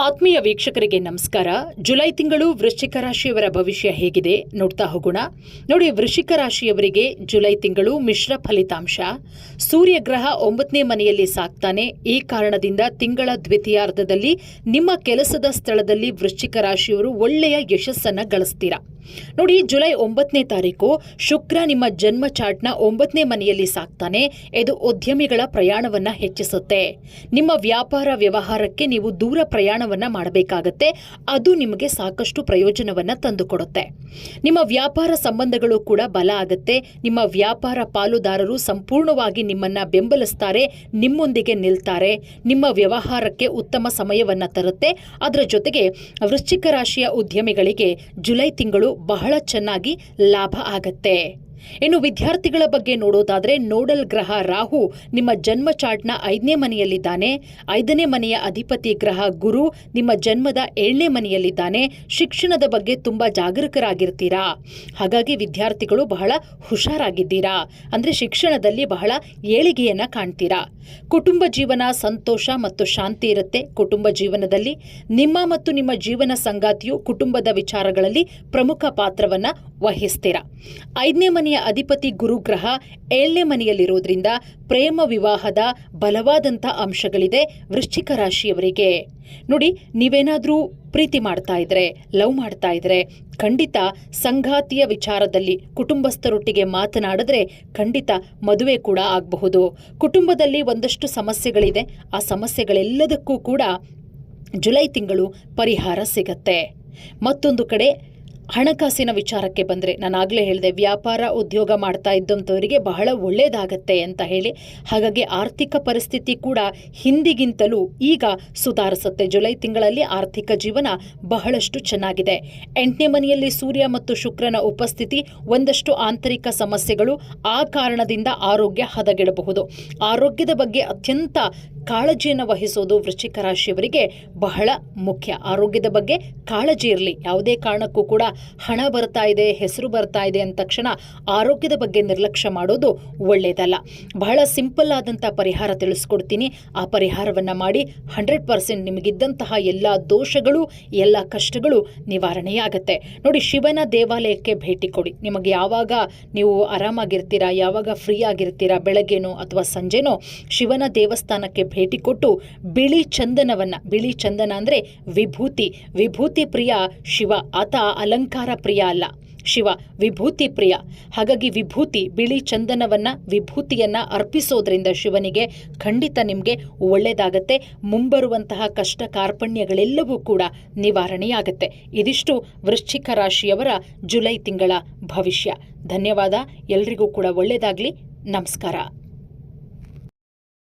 ಆತ್ಮೀಯ ವೀಕ್ಷಕರಿಗೆ ನಮಸ್ಕಾರ. ಜುಲೈ ತಿಂಗಳು ವೃಶ್ಚಿಕ ರಾಶಿಯವರ ಭವಿಷ್ಯ ಹೇಗಿದೆ ನೋಡ್ತಾ ಹೋಗೋಣ. ನೋಡಿ, ವೃಶ್ಚಿಕ ರಾಶಿಯವರಿಗೆ ಜುಲೈ ತಿಂಗಳು ಮಿಶ್ರ ಫಲಿತಾಂಶ. ಸೂರ್ಯ ಗ್ರಹ ಒಂಬತ್ತನೇ ಮನೆಯಲ್ಲಿ ಸಾಕ್ತಾನೆ. ಈ ಕಾರಣದಿಂದ ತಿಂಗಳ ದ್ವಿತೀಯಾರ್ಧದಲ್ಲಿ ನಿಮ್ಮ ಕೆಲಸದ ಸ್ಥಳದಲ್ಲಿ ವೃಶ್ಚಿಕ ರಾಶಿಯವರು ಒಳ್ಳೆಯ ಯಶಸ್ಸನ್ನು ಗಳಿಸ್ತೀರಾ. ನೋಡಿ, ಜುಲೈ ಒಂಬತ್ತನೇ ತಾರೀಕು ಶುಕ್ರ ನಿಮ್ಮ ಜನ್ಮ ಚಾರ್ಟ್ನ ಒಂಬತ್ತನೇ ಮನೆಯಲ್ಲಿ ಸಾಕ್ತಾನೆ. ಇದು ಉದ್ಯಮಿಗಳ ಪ್ರಯಾಣವನ್ನ ಹೆಚ್ಚಿಸುತ್ತೆ. ನಿಮ್ಮ ವ್ಯಾಪಾರ ವ್ಯವಹಾರಕ್ಕೆ ನೀವು ದೂರ ಪ್ರಯಾಣವನ್ನ ಮಾಡಬೇಕಾಗತ್ತೆ. ಅದು ನಿಮಗೆ ಸಾಕಷ್ಟು ಪ್ರಯೋಜನವನ್ನ ತಂದುಕೊಡುತ್ತೆ. ನಿಮ್ಮ ವ್ಯಾಪಾರ ಸಂಬಂಧಗಳು ಕೂಡ ಬಲ ಆಗುತ್ತೆ. ನಿಮ್ಮ ವ್ಯಾಪಾರ ಪಾಲುದಾರರು ಸಂಪೂರ್ಣವಾಗಿ ನಿಮ್ಮನ್ನ ಬೆಂಬಲಿಸ್ತಾರೆ, ನಿಮ್ಮೊಂದಿಗೆ ನಿಲ್ತಾರೆ. ನಿಮ್ಮ ವ್ಯವಹಾರಕ್ಕೆ ಉತ್ತಮ ಸಮಯವನ್ನ ತರುತ್ತೆ. ಅದರ ಜೊತೆಗೆ ವೃಶ್ಚಿಕ ರಾಶಿಯ ಉದ್ಯಮಿಗಳಿಗೆ ಜುಲೈ ತಿಂಗಳು ಬಹಳ ಚೆನ್ನಾಗಿ ಲಾಭ ಆಗತ್ತೆ. ಇನ್ನು ವಿದ್ಯಾರ್ಥಿಗಳ ಬಗ್ಗೆ ನೋಡೋದಾದರೆ ನೋಡಲ್ ಗ್ರಹ ರಾಹು ನಿಮ್ಮ ಜನ್ಮ ಚಾರ್ಟ್ನ ಐದನೇ ಮನೆಯಲ್ಲಿದ್ದಾನೆ. ಐದನೇ ಮನೆಯ ಅಧಿಪತಿ ಗ್ರಹ ಗುರು ನಿಮ್ಮ ಜನ್ಮದ ಏಳನೇ ಮನೆಯಲ್ಲಿದ್ದಾನೆ. ಶಿಕ್ಷಣದ ಬಗ್ಗೆ ತುಂಬ ಜಾಗರೂಕರಾಗಿರ್ತೀರಾ. ಹಾಗಾಗಿ ವಿದ್ಯಾರ್ಥಿಗಳು ಬಹಳ ಹುಷಾರಾಗಿದ್ದೀರಾ. ಅಂದರೆ ಶಿಕ್ಷಣದಲ್ಲಿ ಬಹಳ ಏಳಿಗೆಯನ್ನು ಕಾಣ್ತೀರಾ. ಕುಟುಂಬ ಜೀವನ ಸಂತೋಷ ಮತ್ತು ಶಾಂತಿ ಇರುತ್ತೆ ಕುಟುಂಬ ಜೀವನದಲ್ಲಿ. ನಿಮ್ಮ ಮತ್ತು ನಿಮ್ಮ ಜೀವನ ಸಂಗಾತಿಯು ಕುಟುಂಬದ ವಿಚಾರಗಳಲ್ಲಿ ಪ್ರಮುಖ ಪಾತ್ರವನ್ನ ವಹಿಸ್ತೀರಾ. ಐದನೇ ಮನೆಯ ಅಧಿಪತಿ ಗುರುಗ್ರಹ ಏಳನೇ ಮನೆಯಲ್ಲಿರೋದ್ರಿಂದ ಪ್ರೇಮ ವಿವಾಹದ ಬಲವಾದಂಥ ಅಂಶಗಳಿದೆ ವೃಶ್ಚಿಕ ರಾಶಿಯವರಿಗೆ. ನೋಡಿ, ನೀವೇನಾದರೂ ಪ್ರೀತಿ ಮಾಡ್ತಾ ಇದ್ರೆ, ಲವ್ ಮಾಡ್ತಾ ಇದ್ರೆ, ಖಂಡಿತ ಸಂಘಾತಿಯ ವಿಚಾರದಲ್ಲಿ ಕುಟುಂಬಸ್ಥರೊಟ್ಟಿಗೆ ಮಾತನಾಡಿದ್ರೆ ಖಂಡಿತ ಮದುವೆ ಕೂಡ ಆಗಬಹುದು. ಕುಟುಂಬದಲ್ಲಿ ಒಂದಷ್ಟು ಸಮಸ್ಯೆಗಳಿದೆ, ಆ ಸಮಸ್ಯೆಗಳೆಲ್ಲದಕ್ಕೂ ಕೂಡ ಜುಲೈ ತಿಂಗಳು ಪರಿಹಾರ ಸಿಗತ್ತೆ. ಮತ್ತೊಂದು ಕಡೆ ಹಣಕಾಸಿನ ವಿಚಾರಕ್ಕೆ ಬಂದರೆ ನಾನು ಆಗಲೇ ಹೇಳಿದೆ, ವ್ಯಾಪಾರ ಉದ್ಯೋಗ ಮಾಡ್ತಾ ಇದ್ದಂಥವರಿಗೆ ಬಹಳ ಒಳ್ಳೆಯದಾಗತ್ತೆ ಅಂತ ಹೇಳಿ, ಹಾಗಾಗಿ ಆರ್ಥಿಕ ಪರಿಸ್ಥಿತಿ ಕೂಡ ಹಿಂದಿಗಿಂತಲೂ ಈಗ ಸುಧಾರಿಸುತ್ತೆ. ಜುಲೈ ತಿಂಗಳಲ್ಲಿ ಆರ್ಥಿಕ ಜೀವನ ಬಹಳಷ್ಟು ಚೆನ್ನಾಗಿದೆ. ಎಂಟನೇ ಮನೆಯಲ್ಲಿ ಸೂರ್ಯ ಮತ್ತು ಶುಕ್ರನ ಉಪಸ್ಥಿತಿ ಒಂದಷ್ಟು ಆಂತರಿಕ ಸಮಸ್ಯೆಗಳು ಆ ಕಾರಣದಿಂದ ಆರೋಗ್ಯ ಹದಗೆಡಬಹುದು. ಆರೋಗ್ಯದ ಬಗ್ಗೆ ಅತ್ಯಂತ ಕಾಳಜಿಯನ್ನು ವಹಿಸೋದು ವೃಶ್ಚಿಕ ರಾಶಿಯವರಿಗೆ ಬಹಳ ಮುಖ್ಯ. ಆರೋಗ್ಯದ ಬಗ್ಗೆ ಕಾಳಜಿ ಇರಲಿ. ಯಾವುದೇ ಕಾರಣಕ್ಕೂ ಕೂಡ ಹಣ ಬರ್ತಾ ಇದೆ, ಹೆಸರು ಬರ್ತಾ ಇದೆ ಅಂದ ತಕ್ಷಣ ಆರೋಗ್ಯದ ಬಗ್ಗೆ ನಿರ್ಲಕ್ಷ್ಯ ಮಾಡೋದು ಒಳ್ಳೆಯದಲ್ಲ ಬಹಳ ಸಿಂಪಲ್ ಆದಂಥ ಪರಿಹಾರ ತಿಳಿಸ್ಕೊಡ್ತೀನಿ. ಆ ಪರಿಹಾರವನ್ನು ಮಾಡಿ ಹಂಡ್ರೆಡ್ ಪರ್ಸೆಂಟ್ ನಿಮಗಿದ್ದಂತಹ ಎಲ್ಲ ದೋಷಗಳು, ಎಲ್ಲ ಕಷ್ಟಗಳು ನಿವಾರಣೆಯಾಗತ್ತೆ. ನೋಡಿ, ಶಿವನ ದೇವಾಲಯಕ್ಕೆ ಭೇಟಿ ಕೊಡಿ. ನಿಮಗೆ ಯಾವಾಗ ನೀವು ಆರಾಮಾಗಿರ್ತೀರಾ, ಯಾವಾಗ ಫ್ರೀ ಆಗಿರ್ತೀರಾ, ಬೆಳಗ್ಗೆನೋ ಅಥವಾ ಸಂಜೆನೋ ಶಿವನ ದೇವಸ್ಥಾನಕ್ಕೆ ಭೇಟಿ ಕೊಟ್ಟು ಬಿಳಿ ಚಂದನವನ್ನ, ಬಿಳಿ ಚಂದನ ಅಂದ್ರೆ ವಿಭೂತಿ ವಿಭೂತಿ ಪ್ರಿಯ ಶಿವ, ಆತ ಅಲಂಕಾರ ಪ್ರಿಯ ಅಲ್ಲ, ಶಿವ, ವಿಭೂತಿ ಪ್ರಿಯ. ಹಾಗಾಗಿ ವಿಭೂತಿ, ಬಿಳಿ ಚಂದನವನ್ನ, ವಿಭೂತಿಯನ್ನ ಅರ್ಪಿಸೋದ್ರಿಂದ ಶಿವನಿಗೆ ಖಂಡಿತ ನಿಮಗೆ ಒಳ್ಳೆಯದಾಗತ್ತೆ ಮುಂಬರುವಂತಹ ಕಷ್ಟ ಕಾರ್ಪಣ್ಯಗಳೆಲ್ಲವೂ ಕೂಡ ನಿವಾರಣೆಯಾಗತ್ತೆ. ಇದಿಷ್ಟು ವೃಶ್ಚಿಕ ರಾಶಿಯವರ ಜುಲೈ ತಿಂಗಳ ಭವಿಷ್ಯ. ಧನ್ಯವಾದ, ಎಲ್ರಿಗೂ ಕೂಡ ಒಳ್ಳೆಯದಾಗಲಿ ನಮಸ್ಕಾರ.